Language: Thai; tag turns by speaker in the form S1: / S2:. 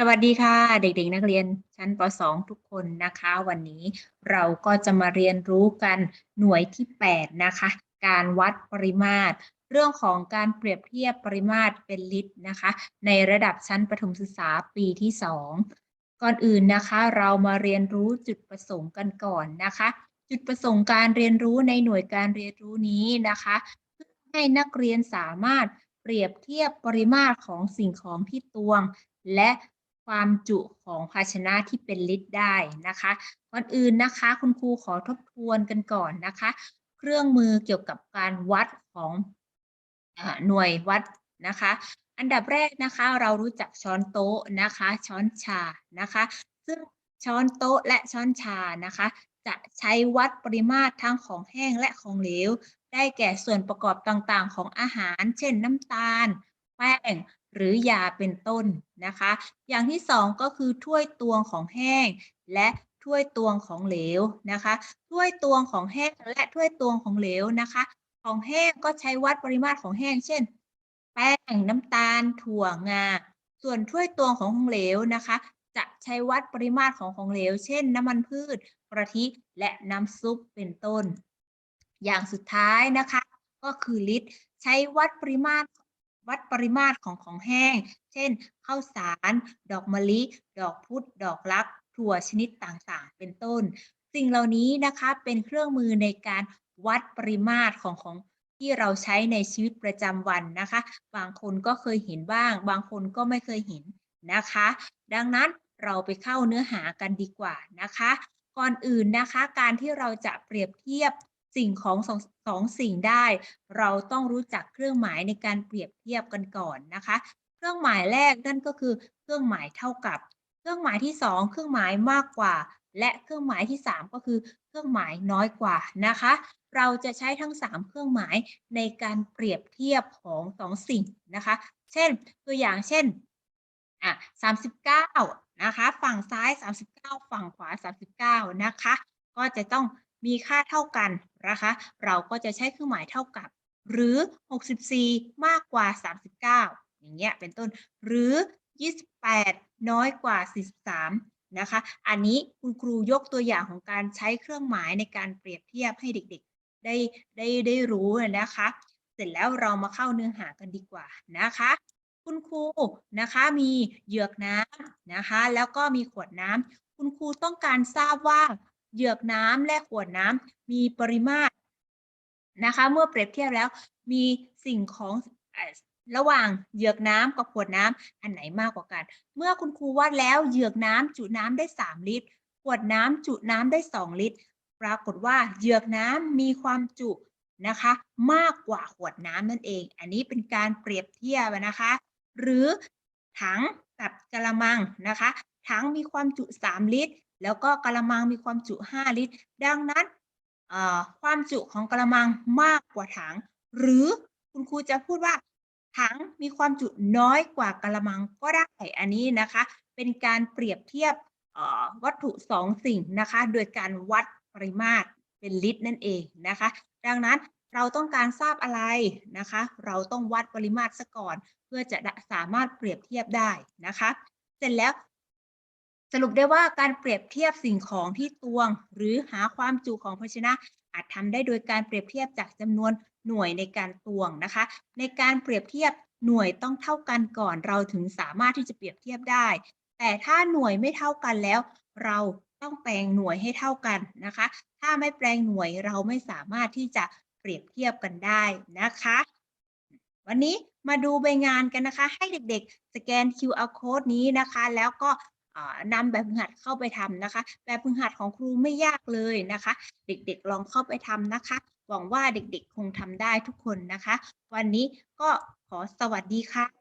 S1: สวัสดีค่ะ เด็กๆ นักเรียนชั้นป .2 ทุกคนนะคะ วันนี้เราก็จะมาเรียนรู้กันหน่วยที่ 8 นะคะ การวัดปริมาตร เรื่องของการเปรียบเทียบปริมาตรเป็นลิตรนะคะ ในระดับชั้นประถมศึกษาปีที่ 2 ก่อนอื่นนะคะเรามาเรียนรู้จุดประสงค์กันก่อนนะคะ จุดประสงค์การเรียนรู้ในหน่วยการเรียนรู้นี้นะคะเพื่อให้นักเรียนสามารถเปรียบเทียบปริมาตรของสิ่งของที่ตวง และ ความจุของภาชนะที่เป็นลิตรได้นะคะก่อนอื่นนะคะคุณครูขอทบทวนกันก่อนนะคะ เครื่องมือเกี่ยวกับการวัดของอหน่วยวัดนะคะ อันดับแรกนะคะเรารู้จักช้อนโต๊ะนะคะ ช้อนชานะคะ ซึ่งช้อนโต๊ะและช้อนชานะคะ จะใช้วัดปริมาตรทั้งของแห้งและของเหลว ได้แก่ส่วนประกอบต่างๆ ของอาหาร เช่นน้ำตาล แป้ง หรือยาเป็นต้นนะคะ อย่างที่สองก็คือถ้วยตวงของแห้ง และถ้วยตวงของเหลวนะคะ ถ้วยตวงของแห้งและถ้วยตวงของเหลวนะคะ ของแห้งก็ใช้วัดปริมาตรของแห้ง เช่น แป้งน้ำตาล ถั่วงา ส่วนถ้วยตวงของของเหลวนะคะ จะใช้วัดปริมาตรของของเหลว เช่น น้ำมันพืชกระทิและน้ำซุปเป็นต้น อย่างสุดท้ายนะคะ ก็คือลิตรใช้วัดปริมาตร วัดปริมาตรของของแห้ง เช่นข้าวสาร ดอกมะลิ ดอกพุธดอกรักถั่วชนิดต่างๆ เป็นต้น สิ่งเหล่านี้นะคะเป็นเครื่องมือในการวัดปริมาตรของของที่เราใช้ในชีวิตประจำวันนะคะ บางคนก็เคยเห็นบ้าง บางคนก็ไม่เคยเห็นนะคะ ดังนั้นเราไปเข้าเนื้อหากันดีกว่านะคะ ก่อนอื่นนะคะ การที่เราจะเปรียบเทียบ สิ่งของสองสองสิ่งได้ เราต้องรู้จักเครื่องหมายในการเปรียบเทียบกันก่อนนะคะ เครื่องหมายแรกนั่นก็คือเครื่องหมายเท่ากับ เครื่องหมายที่สองเครื่องหมายมากกว่า และเครื่องหมายที่สามก็คือเครื่องหมายน้อยกว่านะคะ เราจะใช้ทั้งสามเครื่องหมายในการเปรียบเทียบของสองสิ่งนะคะ เช่นตัวอย่างเช่นอะสามสิบเก้านะคะ ฝั่งซ้าย 39 ฝั่งขวา 39 นะคะ ก็จะต้อง มีค่าเท่ากันนะคะ เราก็จะใช้เครื่องหมายเท่ากับ หรือ 64 มากกว่า 39 อย่างเงี้ยเป็นต้น หรือ 28 น้อยกว่า 43 นะคะ อันนี้คุณครูยกตัวอย่างของการใช้เครื่องหมายในการเปรียบเทียบให้เด็กๆ ได้ได้ได้รู้นะคะ เสร็จแล้วเรามาเข้าเนื้อหากันดีกว่านะคะ คุณครูนะคะมีเหยือกน้ำนะคะ แล้วก็มีขวดน้ำคุณครูต้องการทราบว่า เหยือกน้ำและขวดน้ำมีปริมาตรนะคะ เมื่อเปรียบเทียบแล้ว มีสิ่งของระหว่างเหยือกน้ำกับขวดน้ำอันไหนมากกว่ากัน เมื่อคุณครูวัดแล้วเหยือกน้ำจุน้ำได้ 3 ลิตร ขวดน้ำจุน้ำได้ 2 ลิตร ปรากฏว่าเหยือกน้ำมีความจุนะคะ มากกว่าขวดน้ำนั่นเอง อันนี้เป็นการเปรียบเทียบนะคะ หรือถังกับกระมังนะคะ ถังมีความจุ 3 ลิตร แล้วก็กระมังมีความจุ 5 ลิตร ดังนั้นความจุของกระมังมากกว่าถัง หรือคุณครูจะพูดว่า ถังมีความจุน้อยกว่ากระมังก็ได้อันนี้นะคะ เป็นการเปรียบเทียบวัตถุสองสิ่งนะคะ โดยการวัดปริมาตรเป็นลิตรนั่นเองนะคะ ดังนั้นเราต้องการทราบอะไรนะคะ เราต้องวัดปริมาตรซะก่อน เพื่อจะสามารถเปรียบเทียบได้นะคะ เสร็จแล้ว รุปได้ว่าการเปรียบเทียบสิ่งของที่ตวง หรือหาความจุของภาชนะ อาจทำได้โดยการเปรียบเทียบจากจำนวนหน่วยในการตวงนะคะ ในการเปรียบเทียบหน่วยต้องเท่ากันก่อน เราถึงสามารถที่จะเปรียบเทียบได้ แต่ถ้าหน่วยไม่เท่ากันแล้ว เราต้องแปลงหน่วยให้เท่ากันนะคะ ถ้าไม่แปลงหน่วยเราไม่สามารถที่จะเปรียบเทียบกันได้นะคะ วันนี้มาดูใบงานกันนะคะ ให้เด็กๆ สแกน QR code นี้นะคะ แล้วก็ นำแบบฝึกหัดเข้าไปทำนะคะ แบบฝึกหัดของครูไม่ยากเลยนะคะ เด็กๆลองเข้าไปทำนะคะ หวังว่าเด็กๆคงทำได้ทุกคนนะคะ วันนี้ก็ขอสวัสดีค่ะ